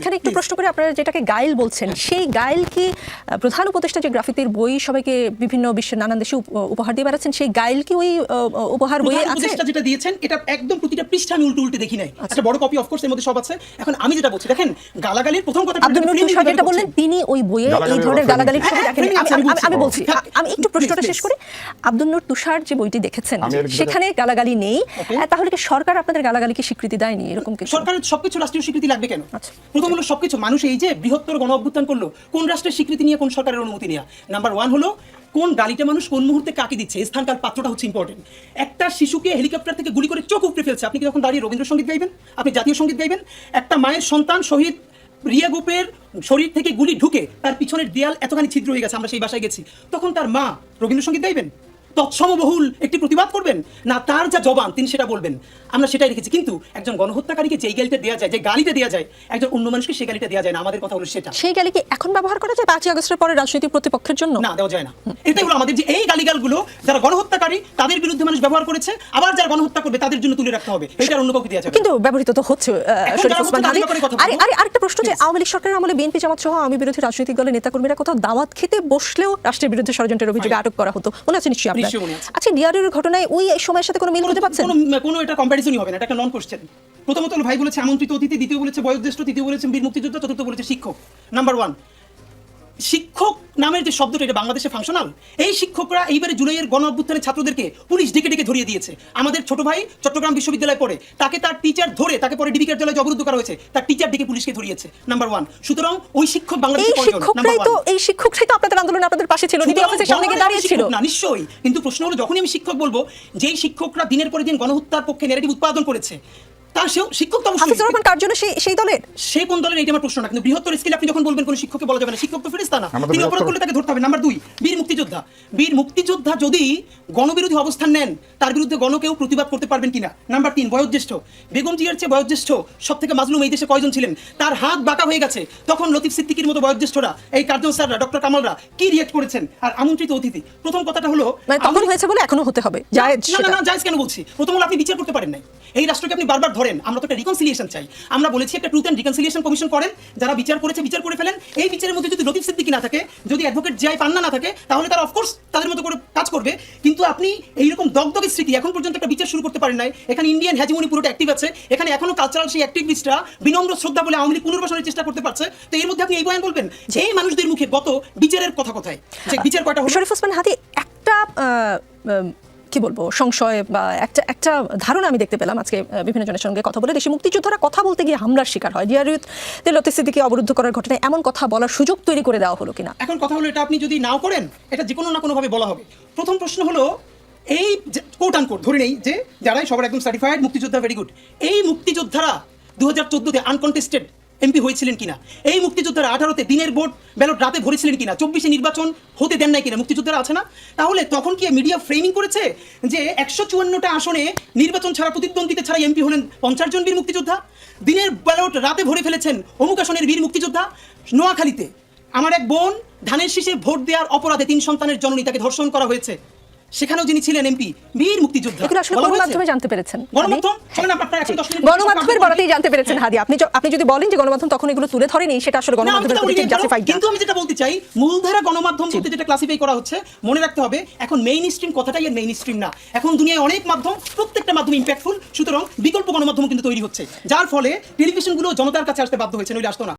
এখানে একটু প্রশ্ন করে আপনারা যেটাকে গাইল বলছেন সেই গাইল কি প্রধান উপদেষ্টা যে গ্রাফিতির বই সবাইকে বিভিন্ন বিশ্বের নানান দেশে উপহার দিয়ে বেড়াচ্ছেন সেই গাইল কি ওই উপহার বইয়ে আছে? উপদেষ্টা যেটা দিয়েছেন এটা একদম প্রতিটা পৃষ্ঠা আমি উল্টো উল্টে দেখি নাই। একটা বড় কপি অফ কোর্স এর মধ্যে সব আছে। এখন আমি যেটা বলছি দেখেন গালাগালির প্রথম কথা আব্দুল নুর তুষার যেটা বললেন তিনি ওই বইয়ে এই ধরনের ফ্রেমিং। গালাগালির ছবি হ্যাঁ, দেখেন আমি বলছি। আমি বলছি। হ্যাঁ, আমি একটু প্রশ্নটা শেষ করি। আব্দুল নুর তুষার যে বইটি দেখেছেন সেখানে গালাগালি নেই. তাহলে কি সরকার আপনাদের গালাগালিকে স্বীকৃতি দেয়নি এরকম কিছু? সরকারের সবকিছু রাষ্ট্রীয় স্বীকৃতি লাগবে কেন? আচ্ছা। প্রথম সবকিছু। মানুষ এই যে বৃহত্তর গণ অভ্যুত্থান করল, কোন রাষ্ট্রের স্বীকৃতি নিয়ে কোন সরকারের অনুমতি নেওয়া নাম্বার ওয়ান হলো, কোন গালিটা মানুষ কোন মুহূর্তে কাকে দিচ্ছে? স্থানকাল পাত্রটা হচ্ছে ইম্পর্টেন্ট একটা শিশুকে হেলিকপ্টার থেকে গুলি করে চোখ উপড়ে ফেলছে। আপনি কি যখন দাঁড়িয়ে রবীন্দ্রসঙ্গীত গাইবেন? আপনি জাতীয় সংগীত গাইবেন? একটা মায়ের সন্তান শহীদ রিয়া গোপের শরীর থেকে গুলি ঢুকে তার পিছনের দেয়াল এতখানি ছিদ্র হয়ে গেছে, আমরা সেই বাসায় গেছি। তখন তার মা রবীন্দ্রসঙ্গীত গাইবেন? তৎসমবহুল একটি প্রতিবাদ করবেন? না তার যা জবান তিনি সেটা বলবেন। আমরা সেটাই রেখেছি। কিন্তু একজন গণহত্যাকারীকে যেই গালিটা দেওয়া যায় যে গালিটা দেওয়া যায় একজন অন্য মানুষকে সেই গালিটা দেওয়া যায় না। আমাদের কথা হলো সেটা। সেই গালি কি এখন ব্যবহার করা যায় পাঁচই আগস্টের পরে রাজনৈতিক প্রতিপক্ষের জন্য? না দেওয়া যায় না। এটাই হলো আমাদের যে এই গালিগালগুলো যারা গণহত্যাকারী তাদের বিরুদ্ধে মানুষ ব্যবহার করেছে আবার যারা গণহত্যা করবে তাদের জন্য তুলে রাখতে হবে। এটার অন্য কাউকে দেওয়া যাবে কিন্তু ব্যবহৃত তো হচ্ছে শরীফ ওসমান হাদি আরে আরে আরেকটা প্রশ্ন যে আওয়ামী লীগ সরকারের আমলে বিএনপি জামাত সহ আমি বিরোধী রাজনৈতিক দলের নেতাকর্মীরা কোথাও দাওয়াত খেতে বসলেও রাষ্ট্রের বিরুদ্ধে ষড়যন্ত্রের অভিযোগে আটক করা হতো। মনে আছে নিশ্চয়ই আপনার। আচ্ছা ডিআরইউর ঘটনায় ওই সময়ের সাথে কোনো মিল খুঁজে পাচ্ছেন? কোনো এটা কম্প্যারিজনই হবে না এটা একটা নন কোশ্চেন প্রথমত ভাই বলেছে আমন্ত্রিত অতিথি দ্বিতীয় বলেছে বয়োজ্যেষ্ঠ তৃতীয় বলেছে বীর মুক্তিযোদ্ধা চতুর্থ বলেছে শিক্ষক। নাম্বার ওয়ান শিক্ষক নামের যে শব্দটা এটা বাংলাদেশে ফাংশনাল এই শিক্ষকরা এইবারে জুলাইয়ের গণ অভ্যুত্থানের ছাত্রদেরকে পুলিশ ডেকে ডেকে ধরিয়ে দিয়েছে। আমাদের ছোট ভাই চট্টগ্রাম বিশ্ববিদ্যালয়ে পড়ে তাকে তার টিচার ধরে তাকে পরে ডিবি কার্যালয়ে অবরুদ্ধ করা হয়েছে তার টিচার ডেকে পুলিশকে ধরিয়েছে নাম্বার ওয়ান সুতরাং ওই শিক্ষক এই বাংলাদেশে শিক্ষকরাই তো এই শিক্ষকরাই তো আপনাদের আন্দোলনে আপনাদের পাশে ছিল ডিবি অফিসের সামনে গিয়ে জনগণের দাঁড়িয়েছিল না নিশ্চয়ই। কিন্তু প্রশ্ন হলো যখনই আমি শিক্ষক বলব যেই শিক্ষকরা দিনের পরে দিন গণহত্যার পক্ষে নেগেটিভ উৎপাদন করেছে তা সেও শিক্ষক তো অবশ্যই হাফিজুর রহমান কার জন্য? সেই সেই দলের? সে কোন দলের? এইটা আমার প্রশ্ন না। কিন্তু বৃহত্তর স্কেলে আপনি যখন বলবেন কোন শিক্ষককে বলা যাবে না। শিক্ষক তো ফেরিস্তা না। তিনি অপরাধ করলে তাকে ধরতে হবে। নাম্বার দুই বীর মুক্তিযোদ্ধা। বীর মুক্তিযোদ্ধা যদি গণবিরোধী অবস্থান নেন তার বিরুদ্ধে গণ কেউ প্রতিবাদ করতে পারবেন কিনা? নাম্বার তিন বয়োজ্যেষ্ঠ। বেগম জিয়ার চেয়ে বয়োজ্যেষ্ঠ সব থেকে মাজলুম এই দেশে কয়জন ছিলেন? তার হাত বাঁকা হয়ে গেছে। তখন লতিফ সিদ্দিকির মতো বয়োজ্যেষ্ঠরা এই কার্জন স্যাররা ডক্টর কামালরা কি রিয়েক্ট করেছেন? আর আমন্ত্রিত অতিথি প্রথম কথাটা হলো মানে তখন হয়েছে বলে এখনও হতে হবে। না না না জায়েজ কেন বলছি? প্রথম হলো আপনি বিচার করতে পারেন নাই। এই রাষ্ট্রকে আপনি বারবার ধরেন আমরা তো একটা রিকনসিলিয়েশন চাই। আমরা বলেছি একটা ট্রুথ অ্যান্ড রিকনসিলিয়েশন কমিশন করেন যারা বিচার করেছে বিচার করে ফেলেন। এই বিচারের মধ্যে যদি লতিফ সিদ্দিকি না থাকে যদি অ্যাডভোকেট জিআই পান্না না থাকে তাহলে তারা অফকোর্স তাদের মতো করে কাজ করবে। কিন্তু আপনি এইরকম দগদগের স্মৃতি এখন পর্যন্ত একটা বিচার শুরু করতে পারেন নাই। এখানে ইন্ডিয়ান হ্যাজিমনি পুরোটা অ্যাক্টিভ আছে। এখানে এখনও কালচারাল সেই অ্যাক্টিভিস্টরা বিনম্র শ্রদ্ধা বলে আওয়ামী লীগ পুনর্বাসনের চেষ্টা করতে পারছে। তো এর মধ্যে আপনি এই বয়ান বলবেন যে এই মানুষদের মুখে গত বিচারের কথা কথায় যে বিচার কয়টা হলো? শরীফ ওসমান হাদি একটা কি বলব, সংশয় বা একটা একটা ধারণা আমি দেখতে পেলাম আজকে বিভিন্ন জনের সঙ্গে কথা বলে। দেশে মুক্তিযোদ্ধারা কথা বলতে গিয়ে হামলার শিকার হয়। ডিআরইউত লতিফ সিদ্দিকে অবরুদ্ধ করার ঘটনায় এমন কথা বলার সুযোগ তৈরি করে দেওয়া হলো কিনা? এখন কথা হলো, এটা আপনি যদি নাও করেন, এটা যে কোনো না কোনোভাবে বলা হবে। প্রথম প্রশ্ন হলো, এই কোট আনকোট ধরে নেই যে, যারাই সবার একদম সার্টিফাইড মুক্তিযোদ্ধা ভেরি গুড এই মুক্তিযোদ্ধারা দু হাজার চোদ্দোতে আনকন্টেস্টেড এমপি হয়েছিলেন কিনা? এই মুক্তিযোদ্ধারা আঠারোতে দিনের ভোট ব্যালট রাতে ভরেছিলেন কিনা? চব্বিশে নির্বাচন হতে দেন নাই কিনা? মুক্তিযোদ্ধারা আছে না? তাহলে তখন কি মিডিয়া ফ্রেমিং করেছে যে একশো চুয়ান্নটা আসনে নির্বাচন ছাড়া প্রতিদ্বন্দ্বিতা ছাড়া এমপি হলেন পঞ্চাশ জন বীর মুক্তিযোদ্ধা? দিনের ব্যালট রাতে ভরে ফেলেছেন অমুক আসনের বীর মুক্তিযোদ্ধা নোয়াখালীতে। আমার এক বোন ধানের শীষে ভোট দেওয়ার অপরাধে তিন সন্তানের জননী তাকে ধর্ষণ করা হয়েছে। সেখানেও যিনি ছিলেন এমপি বীর মুক্তিযোদ্ধা। এগুলো আসলে গণমাধ্যমে জানতে পেরেছেন গণমাধ্যম? চলেন আপনার প্রায় একশো দশ মিনিট গণমাধ্যমের বরাতেই জানতে পেরেছেন হাদি। আপনি আপনি যদি বলেন যে গণমাধ্যম তখন এগুলো তুলে ধরেনি সেটা আসলে গণমাধ্যমের প্রতি জাস্টিফাইড কিন্তু আমি যেটা বলতে চাই মূলধারা গণমাধ্যম বলতে যেটা ক্লাসিফাই করা হচ্ছে মনে রাখতে হবে এখন মেইন স্ট্রিম কথাটাই আর মেইন স্ট্রিম না। এখন দুনিয়ায় অনেক মাধ্যম প্রত্যেকটা মাধ্যম ইম্প্যাক্টফুল সুতরাং বিকল্প গণমাধ্যম কিন্তু তৈরি হচ্ছে। যার ফলে টেলিভিশনগুলো জনতার কাছে আসতে বাধ্য হয়েছে নইলে আসতো না।